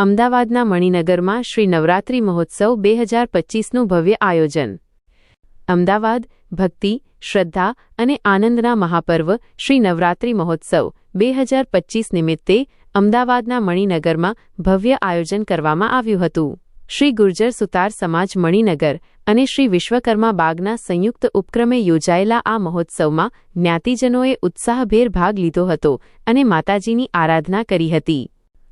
અમદાવાદના મણિનગરમાં શ્રી નવરાત્રિ મહોત્સવ બે હજાર પચીસનું ભવ્ય આયોજન. અમદાવાદ, ભક્તિ, શ્રદ્ધા અને આનંદના મહાપર્વ શ્રી નવરાત્રિ મહોત્સવ બે હજાર પચીસ નિમિત્તે અમદાવાદના મણિનગરમાં ભવ્ય આયોજન કરવામાં આવ્યું હતું. શ્રી ગુર્જર સુતાર સમાજ મણિનગર અને શ્રી વિશ્વકર્મા બાગના સંયુક્ત ઉપક્રમે યોજાયેલા આ મહોત્સવમાં જ્ઞાતિજનોએ ઉત્સાહભેર ભાગ લીધો હતો અને માતાજીની આરાધના કરી હતી.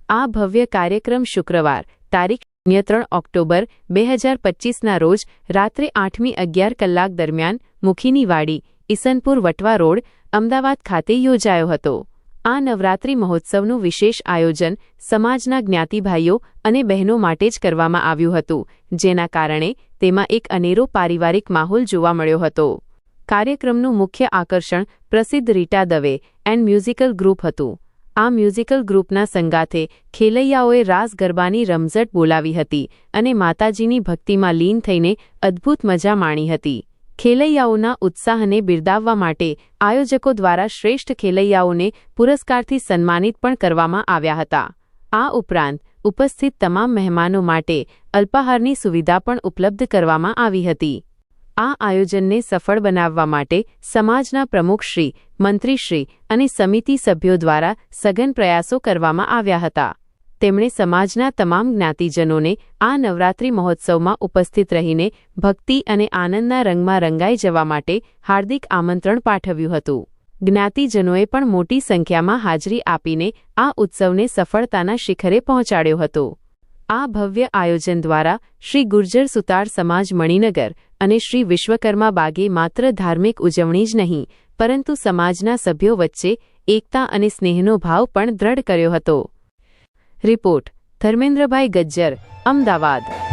આ ભવ્ય કાર્યક્રમ શુક્રવાર, તારીખ શૂન્ય ત્રણ ઓક્ટોબર, બે હજાર પચીસના રોજ, રાત્રે આઠમી અગિયાર કલાક દરમિયાન મુખીની વાડી ઈસનપુર વટવા રોડ, અમદાવાદ ખાતે યોજાયો હતો. આ નવરાત્રિ મહોત્સવનું વિશેષ આયોજન સમાજના જ્ઞાતિભાઈઓ અને બહેનો માટે જ કરવામાં આવ્યું હતું, જેના કારણે તેમાં એક અનેરો પારિવારિક માહોલ જોવા મળ્યો હતો. કાર્યક્રમનું મુખ્ય આકર્ષણ પ્રસિદ્ધ Rita Dave and musical group હતું. આ મ્યુઝિકલ ગ્રુપના સંગાથે ખેલૈયાઓએ રાસ ગરબાની રમઝટ બોલાવી હતી અને માતાજીની ભક્તિમાં લીન થઈને અદ્ભુત મજા માણી હતી. ખેલૈયાઓના ઉત્સાહને બિરદાવવા માટે આયોજકો દ્વારા શ્રેષ્ઠ ખેલૈયાઓને પુરસ્કારથી સન્માનિત પણ કરવામાં આવ્યા હતા. આ ઉપરાંત ઉપસ્થિત તમામ મહેમાનો માટે અલ્પાહારની સુવિધા પણ ઉપલબ્ધ કરવામાં આવી હતી. આ આયોજનને સફળ બનાવવા માટે સમાજના પ્રમુખશ્રી મંત્રીશ્રી અને સમિતિ સભ્યો દ્વારા સઘન પ્રયાસો કરવામાં આવ્યા હતા. તેમણે સમાજના તમામ જ્ઞાતિજનોને આ નવરાત્રિ મહોત્સવમાં ઉપસ્થિત રહીને ભક્તિ અને આનંદના રંગમાં રંગાઈ જવા માટે હાર્દિક આમંત્રણ પાઠવ્યું હતું. જ્ઞાતિજનોએ પણ મોટી સંખ્યામાં હાજરી આપીને આ ઉત્સવને સફળતાના શિખરે પહોંચાડ્યો હતો. આ ભવ્ય આયોજન દ્વારા શ્રી ગુર્જર સુતાર સમાજ મણિનગર અને શ્રી વિશ્વકર્મા બાગે માત્ર ધાર્મિક ઉજવણી જ નહીં, પરંતુ સમાજના સભ્યો વચ્ચે એકતા અને સ્નેહનો ભાવ પણ દ્રઢ કર્યો હતો. રિપોર્ટ, ધર્મેન્દ્રભાઈ ગજ્જર, અમદાવાદ.